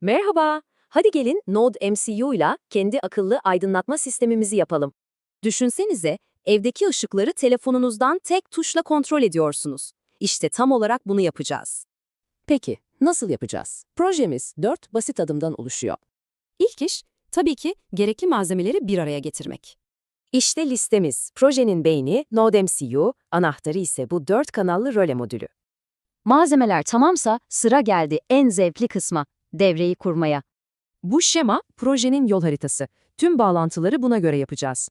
Merhaba. Hadi gelin Node MCU ile kendi akıllı aydınlatma sistemimizi yapalım. Düşünsenize, evdeki ışıkları telefonunuzdan tek tuşla kontrol ediyorsunuz. İşte tam olarak bunu yapacağız. Peki, nasıl yapacağız? Projemiz 4 basit adımdan oluşuyor. İlk iş, tabii ki gerekli malzemeleri bir araya getirmek. İşte listemiz. Projenin beyni Node MCU, anahtarı ise bu dört kanallı röle modülü. Malzemeler tamamsa sıra geldi en zevkli kısma, devreyi kurmaya. Bu şema, projenin yol haritası. Tüm bağlantıları buna göre yapacağız.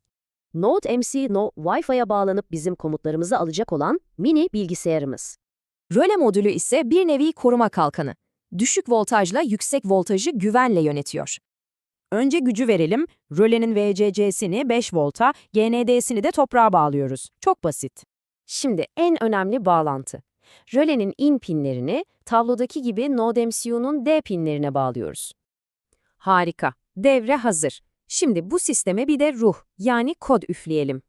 Node MCU Wi-Fi'ye bağlanıp bizim komutlarımızı alacak olan mini bilgisayarımız. Röle modülü ise bir nevi koruma kalkanı. Düşük voltajla yüksek voltajı güvenle yönetiyor. Önce gücü verelim. Rölenin VCC'sini 5 volta, GND'sini de toprağa bağlıyoruz. Çok basit. Şimdi en önemli bağlantı. Rölenin in pinlerini tablodaki gibi Node MCU'nun D pinlerine bağlıyoruz. Harika. Devre hazır. Şimdi bu sisteme bir de ruh, yani kod üfleyelim.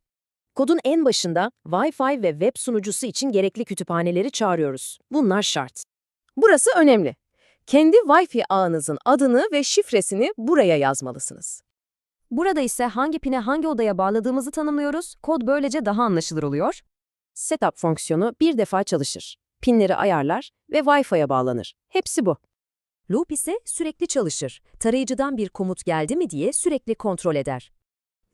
Kodun en başında Wi-Fi ve web sunucusu için gerekli kütüphaneleri çağırıyoruz. Bunlar şart. Burası önemli. Kendi Wi-Fi ağınızın adını ve şifresini buraya yazmalısınız. Burada ise hangi pine hangi odaya bağladığımızı tanımlıyoruz. Kod böylece daha anlaşılır oluyor. Setup fonksiyonu bir defa çalışır. Pinleri ayarlar ve Wi-Fi'ye bağlanır. Hepsi bu. Loop ise sürekli çalışır. Tarayıcıdan bir komut geldi mi diye sürekli kontrol eder.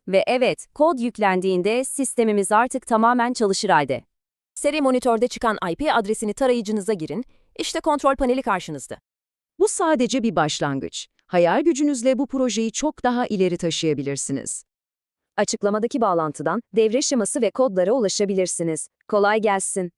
Ve evet, kod yüklendiğinde sistemimiz artık tamamen çalışır halde. Seri monitörde çıkan IP adresini tarayıcınıza girin. İşte kontrol paneli karşınızda. Bu sadece bir başlangıç. Hayal gücünüzle bu projeyi çok daha ileri taşıyabilirsiniz. Açıklamadaki bağlantıdan devre şeması ve kodlara ulaşabilirsiniz. Kolay gelsin.